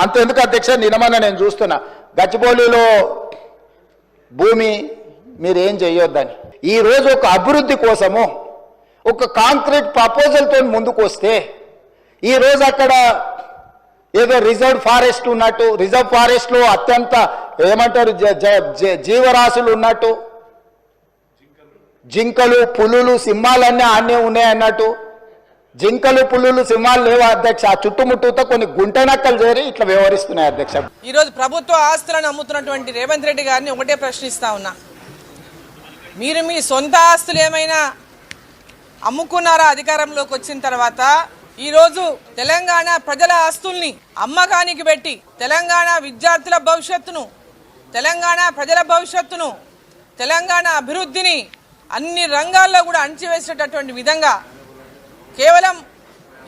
అంతెందుకు అధ్యక్ష? నినమన్న నేను చూస్తున్నా. గచ్చిబౌలిలో భూమి మీరేం చేయొద్దని. ఈ రోజు ఒక అభివృద్ధి కోసము ఒక కాంక్రీట్ ప్రపోజల్తో ముందుకు వస్తే ఈ రోజు అక్కడ ఏదో రిజర్వ్ ఫారెస్ట్ ఉన్నట్టు రిజర్వ్ ఫారెస్ట్లో అత్యంత ఏమంటారు జ- జ- జీవరాశులు ఉన్నట్టు జింకలు పులులు సింహాలన్నీ ఆనే ఉన్నాయి అన్నట్టు జింకలు పులులు సింహాలు లేవు అధ్యక్ష? ఆ చుట్టుముట్టుతో కొన్ని గుంటనక్కలు చేరి ఇట్లా వ్యవహరిస్తున్నాయి అధ్యక్ష. ఈరోజు ప్రభుత్వ ఆస్తులను అమ్ముతున్నటువంటి రేవంత్ రెడ్డి గారిని ఒకటే ప్రశ్నిస్తా ఉన్నా. మీరు మీ సొంత ఆస్తులు ఏమైనా అమ్ముకున్నారా అధికారంలోకి వచ్చిన తర్వాత? ఈరోజు తెలంగాణ ప్రజల ఆస్తుల్ని అమ్మకానికి పెట్టి తెలంగాణ విద్యార్థుల భవిష్యత్తును తెలంగాణ ప్రజల భవిష్యత్తును తెలంగాణ అభివృద్ధిని అన్ని రంగాల్లో కూడా అణచివేసేటటువంటి విధంగా కేవలం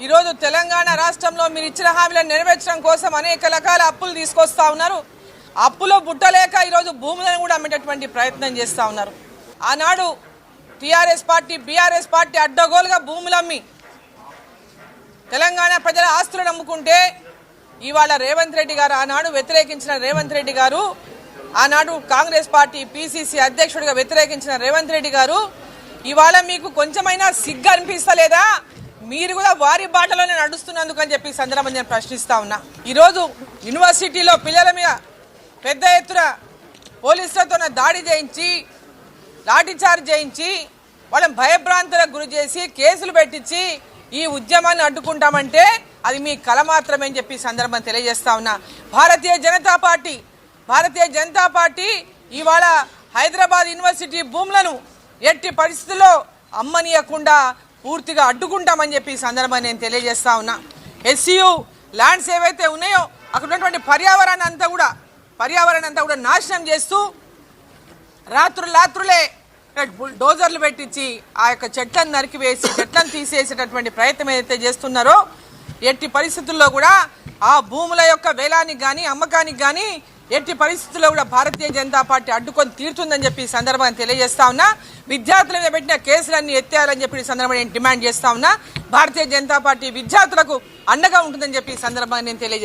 ఈరోజు తెలంగాణ రాష్ట్రంలో మీరు ఇచ్చిన హామీలను నెరవేర్చడం కోసం అనేక రకాల అప్పులు తీసుకొస్తా ఉన్నారు. అప్పులో బుట్టలేక ఈరోజు భూములను కూడా అమ్మేటటువంటి ప్రయత్నం చేస్తూ ఉన్నారు. ఆనాడు టీఆర్ఎస్ పార్టీ బీఆర్ఎస్ పార్టీ అడ్డగోలుగా భూములు అమ్మి తెలంగాణ ప్రజల ఆస్తులను అమ్ముకుంటే ఇవాళ రేవంత్ రెడ్డి గారు ఆనాడు వ్యతిరేకించిన రేవంత్ రెడ్డి గారు ఆనాడు కాంగ్రెస్ పార్టీ పిసిసి అధ్యక్షుడిగా వ్యతిరేకించిన రేవంత్ రెడ్డి గారు ఇవాళ మీకు కొంచెమైనా సిగ్గు అనిపిస్తలేదా? మీరు కూడా వారి బాటలోనే నడుస్తున్నందుకు అని చెప్పి సందర్భం నేను ప్రశ్నిస్తా ఉన్నా. ఈరోజు యూనివర్సిటీలో పిల్లల మీద పెద్ద ఎత్తున పోలీసులతో దాడి చేయించి లాఠీచార్జ్ చేయించి వాళ్ళని భయభ్రాంతులకు గురి చేసి కేసులు పెట్టించి ఈ ఉద్యమాన్ని అడ్డుకుంటామంటే అది మీ కల మాత్రమే అని చెప్పి సందర్భం తెలియజేస్తా ఉన్నా. భారతీయ జనతా పార్టీ భారతీయ జనతా పార్టీ ఇవాళ హైదరాబాద్ యూనివర్సిటీ భూములను ఎట్టి పరిస్థితుల్లో అమ్మనీయకుండా పూర్తిగా అడ్డుకుంటామని చెప్పి ఈ సందర్భం నేను తెలియజేస్తా ఉన్నా. ఎస్సీయు ల్యాండ్స్ ఏవైతే ఉన్నాయో అక్కడ ఉన్నటువంటి పర్యావరణ అంతా కూడా పర్యావరణం అంతా కూడా నాశనం చేస్తూ రాత్రులు రాత్రులే డోజర్లు పెట్టించి ఆ యొక్క చెట్లను నరికివేసి చెట్లను తీసేసేటటువంటి ప్రయత్నం ఏదైతే చేస్తున్నారో ఎట్టి పరిస్థితుల్లో కూడా ఆ భూముల యొక్క వేలానికి కానీ అమ్మకానికి కానీ ఎట్టి పరిస్థితుల్లో కూడా భారతీయ జనతా పార్టీ అడ్డుకొని తీరుతుందని చెప్పి ఈ సందర్భాన్ని తెలియజేస్తా ఉన్నా. విద్యార్థుల మీద పెట్టిన కేసులన్నీ ఎత్తేయాలని చెప్పి ఈ సందర్భంగా నేను డిమాండ్ చేస్తా ఉన్నా. భారతీయ జనతా పార్టీ విద్యార్థులకు అండగా ఉంటుందని చెప్పి ఈ సందర్భంగా నేను తెలియజేస్తాను